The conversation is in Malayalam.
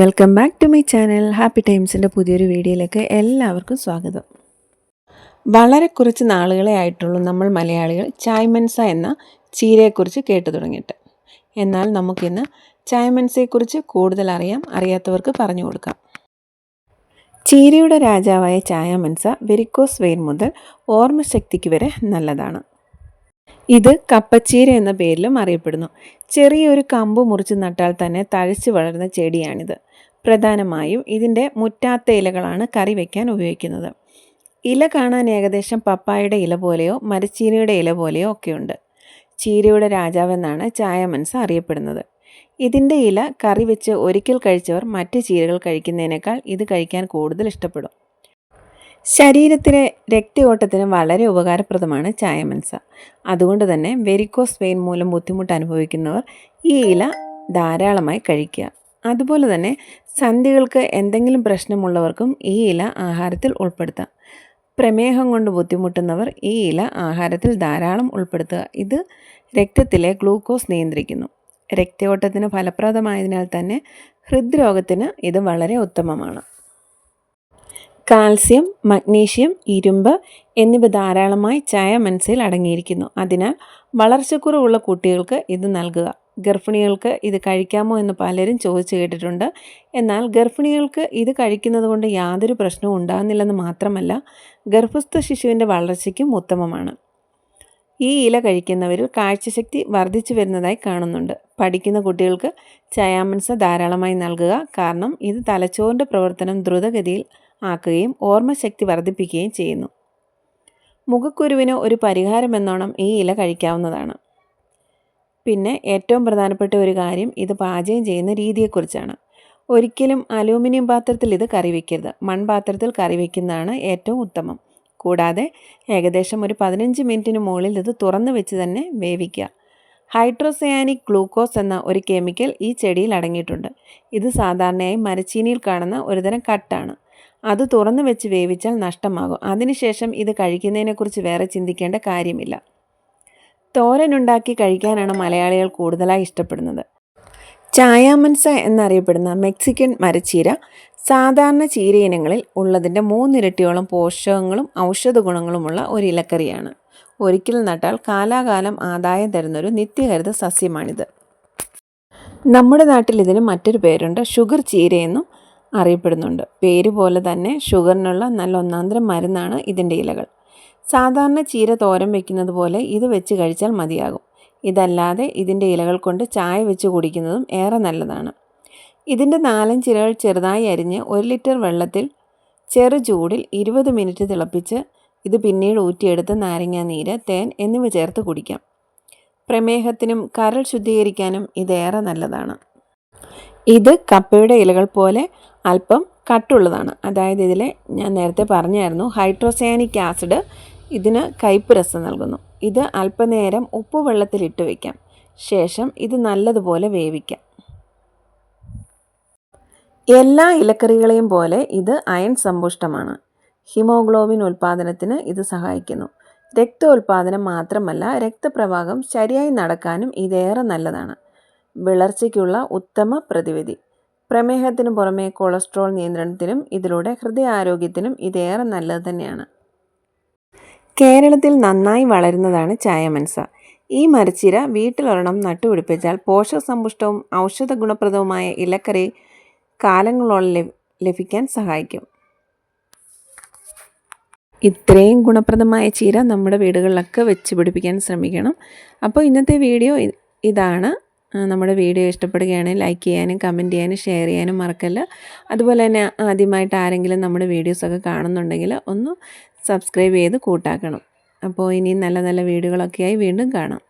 Welcome back to my channel happy ടൈംസിന്റെ പുതിയൊരു വീഡിയോയിലേക്ക് എല്ലാവർക്കും സ്വാഗതം. വളരെ കുറച്ച് നാളുകളെ ആയിട്ടുള്ളൂ നമ്മൾ മലയാളികൾ ചായ്മൻസ എന്ന ചീരയെക്കുറിച്ച് കേട്ടു തുടങ്ങിയിട്ട്. എന്നാൽ നമുക്കിന്ന് ചായ്മൻസയെക്കുറിച്ച് കൂടുതൽ അറിയാം അറിയാത്തവർക്ക് പറഞ്ഞു കൊടുക്കാം. ചീരയുടെ രാജാവായ ചായമൻസ വെരിക്കോസ് വെയിൻ മുതൽ ഓർമ്മശക്തിക്ക് വരെ നല്ലതാണ്. ഇത് കപ്പച്ചീര എന്ന പേരിലും അറിയപ്പെടുന്നു. ചെറിയൊരു കമ്പ് മുറിച്ച് നട്ടാൽ തന്നെ തഴച്ചു വളരുന്ന ചെടിയാണിത്. പ്രധാനമായും ഇതിന്റെ മുറ്റാത്ത ഇലകളാണ് കറി വയ്ക്കാൻ ഉപയോഗിക്കുന്നത്. ഇല കാണാൻ ഏകദേശം പപ്പായയുടെ ഇല പോലെയോ മരച്ചീരയുടെ ഇല പോലെയോ ഒക്കെയുണ്ട്. ചീരയുടെ രാജാവെന്നാണ് ചായമൻസ അറിയപ്പെടുന്നത്. ഇതിന്റെ ഇല കറി വെച്ച് ഒരിക്കൽ കഴിച്ചവർ മറ്റ് ചീരകൾ കഴിക്കുന്നതിനേക്കാൾ ഇത് കഴിക്കാൻ കൂടുതൽ ഇഷ്ടപ്പെടും. ശരീരത്തിലെ രക്തയോട്ടത്തിന് വളരെ ഉപകാരപ്രദമാണ് ചായമൻസ അതുകൊണ്ട് തന്നെ വെരിക്കോസ് വെയിൻ മൂലം ബുദ്ധിമുട്ട് അനുഭവിക്കുന്നവർ ഈ ഇല ധാരാളമായി കഴിക്കുക. അതുപോലെ തന്നെ സന്ധികൾക്ക് എന്തെങ്കിലും പ്രശ്നമുള്ളവർക്കും ഈ ഇല ആഹാരത്തിൽ ഉൾപ്പെടുത്താം പ്രമേഹം കൊണ്ട് ബുദ്ധിമുട്ടുന്നവർ ഈ ഇല ആഹാരത്തിൽ ധാരാളം ഉൾപ്പെടുത്തുക. ഇത് രക്തത്തിലെ ഗ്ലൂക്കോസ് നിയന്ത്രിക്കുന്നു. രക്തയോട്ടത്തിന് ഫലപ്രദമായതിനാൽ തന്നെ ഹൃദ്രോഗത്തിന് ഇത് വളരെ ഉത്തമമാണ്. കാൽസ്യം മഗ്നീഷ്യം ഇരുമ്പ് എന്നിവ ധാരാളമായി ചായ മനസ്സിൽ അടങ്ങിയിരിക്കുന്നു. അതിനാൽ വളർച്ചക്കുറവുള്ള കുട്ടികൾക്ക് ഇത് നൽകുക. ഗർഭിണികൾക്ക് ഇത് കഴിക്കാമോ എന്ന് പലരും ചോദിച്ചു കേട്ടിട്ടുണ്ട്. എന്നാൽ ഗർഭിണികൾക്ക് ഇത് കഴിക്കുന്നത് കൊണ്ട് യാതൊരു പ്രശ്നവും ഉണ്ടാകുന്നില്ലെന്ന് മാത്രമല്ല ഗർഭസ്ഥ ശിശുവിന്റെ വളർച്ചയ്ക്കും ഉത്തമമാണ്. ഈ ഇല കഴിക്കുന്നവരിൽ കാഴ്ചശക്തി വർദ്ധിച്ചു വരുന്നതായി കാണുന്നുണ്ട്. പഠിക്കുന്ന കുട്ടികൾക്ക് ചയാമൻസ ധാരാളമായി നൽകുക. കാരണം ഇത് തലച്ചോറിന്റെ പ്രവർത്തനം ദ്രുതഗതിയിൽ ആക്കുകയും ഓർമ്മശക്തി വർദ്ധിപ്പിക്കുകയും ചെയ്യുന്നു. മുഖക്കുരുവിന് ഒരു പരിഹാരമെന്നോണം ഈ ഇല കഴിക്കാവുന്നതാണ്. പിന്നെ ഏറ്റവും പ്രധാനപ്പെട്ട ഒരു കാര്യം ഇത് പാചകം ചെയ്യുന്ന രീതിയെക്കുറിച്ചാണ്. ഒരിക്കലും അലൂമിനിയം പാത്രത്തിൽ ഇത് കറി വയ്ക്കരുത് മൺപാത്രത്തിൽ കറി വയ്ക്കുന്നതാണ് ഏറ്റവും ഉത്തമം. കൂടാതെ ഏകദേശം ഒരു പതിനഞ്ച് മിനിറ്റിന് മുകളിൽ ഇത് തുറന്നു വെച്ച് തന്നെ വേവിക്കുക. ഹൈഡ്രോസയാനിക് ഗ്ലൂക്കോസ് എന്ന ഒരു കെമിക്കൽ ഈ ചെടിയിൽ അടങ്ങിയിട്ടുണ്ട്. ഇത് സാധാരണയായി മരച്ചീനിയിൽ കാണുന്ന ഒരുതരം കട്ടാണ്. അത് തുറന്നു വെച്ച് വേവിച്ചാൽ നഷ്ടമാകും. അതിനുശേഷം ഇത് കഴിക്കുന്നതിനെക്കുറിച്ച് വേറെ ചിന്തിക്കേണ്ട കാര്യമില്ല. തോരനുണ്ടാക്കി കഴിക്കാനാണ് മലയാളികൾ കൂടുതലായി ഇഷ്ടപ്പെടുന്നത്. ചായാമൻസ എന്നറിയപ്പെടുന്ന മെക്സിക്കൻ മരച്ചീര സാധാരണ ചീര ഇനങ്ങളിൽ ഉള്ളതിന്റെ മൂന്നിരട്ടിയോളം പോഷകങ്ങളും ഔഷധ ഗുണങ്ങളുമുള്ള ഒരു ഇലക്കറിയാണ്. ഒരിക്കൽ നട്ടാൽ കാലാകാലം ആദായം തരുന്നൊരു നിത്യഹരിത സസ്യമാണിത്. നമ്മുടെ നാട്ടിൽ ഇതിന് മറ്റൊരു പേരുണ്ട്. ഷുഗർ ചീരയെന്നും അറിയപ്പെടുന്നുണ്ട്. പേര് പോലെ തന്നെ ഷുഗറിനുള്ള നല്ല ഒന്നാന്തരം മരുന്നാണ് ഇതിന്റെ ഇലകൾ. സാധാരണ ചീര തോരൻ വെക്കുന്നത് പോലെ ഇത് വെച്ച് കഴിച്ചാൽ മതിയാകും. ഇതല്ലാതെ ഇതിന്റെ ഇലകൾ കൊണ്ട് ചായ വെച്ച് കുടിക്കുന്നതും ഏറെ നല്ലതാണ്. ഇതിന്റെ നാലഞ്ചിലകൾ ചെറുതായി അരിഞ്ഞ് ഒരു ലിറ്റർ വെള്ളത്തിൽ ചെറു ചൂടിൽ ഇരുപത് മിനിറ്റ് തിളപ്പിച്ച് ഇത് പിന്നീട് ഊറ്റിയെടുത്ത് നാരങ്ങ നീര് തേൻ എന്നിവ ചേർത്ത് കുടിക്കാം. പ്രമേഹത്തിനും കരൾ ശുദ്ധീകരിക്കാനും ഇതേറെ നല്ലതാണ്. ഇത് കപ്പയുടെ ഇലകൾ പോലെ അല്പം കട്ടുള്ളതാണ്. അതായത് ഇതിൽ ഞാൻ നേരത്തെ പറഞ്ഞായിരുന്നു ഹൈഡ്രോസയാനിക് ആസിഡ് ഇതിന് കയ്പ്പ് രസം നൽകുന്നു. ഇത് അല്പനേരം ഉപ്പ് വെള്ളത്തിലിട്ട് വയ്ക്കാം ശേഷം ഇത് നല്ലതുപോലെ വേവിക്കാം. എല്ലാ ഇലക്കറികളെയും പോലെ ഇത് അയൺ സമ്പുഷ്ടമാണ്. ഹിമോഗ്ലോബിൻ ഉൽപ്പാദനത്തിന് ഇത് സഹായിക്കുന്നു. രക്തോൽപാദനം മാത്രമല്ല രക്തപ്രവാഹം ശരിയായി നടക്കാനും ഇതേറെ നല്ലതാണ്. വിളർച്ചയ്ക്കുള്ള ഉത്തമ പ്രതിവിധി. പ്രമേഹത്തിന് പുറമെ കൊളസ്ട്രോൾ നിയന്ത്രണത്തിനും ഇതിലൂടെ ഹൃദയാരോഗ്യത്തിനും ഇതേറെ നല്ലത് തന്നെയാണ്. കേരളത്തിൽ നന്നായി വളരുന്നതാണ് ചായമൻസ. ഈ മരച്ചിര വീട്ടിലൊരെണ്ണം നട്ടുപിടിപ്പിച്ചാൽ പോഷകസമ്പുഷ്ടവും ഔഷധ ഗുണപ്രദവുമായ ഇലക്കറി കാലങ്ങളോളം ലഭിക്കാൻ സഹായിക്കും. ഇത്രയും ഗുണപ്രദമായ ചീര നമ്മുടെ വീടുകളിലൊക്കെ വെച്ച് പിടിപ്പിക്കാൻ ശ്രമിക്കണം. അപ്പോൾ ഇന്നത്തെ വീഡിയോ ഇതാണ്. നമ്മുടെ വീഡിയോ ഇഷ്ടപ്പെടുകയാണെങ്കിൽ ലൈക്ക് ചെയ്യാനും കമന്റ് ചെയ്യാനും ഷെയർ ചെയ്യാനും മറക്കല്ല. അതുപോലെ തന്നെ ആദ്യമായിട്ട് ആരെങ്കിലും നമ്മുടെ വീഡിയോസൊക്കെ കാണുന്നുണ്ടെങ്കിൽ ഒന്ന് സബ്സ്ക്രൈബ് ചെയ്ത് കൂട്ടാക്കണം. അപ്പോൾ ഇനിയും നല്ല നല്ല വീഡിയോകളൊക്കെയായി വീണ്ടും കാണാം.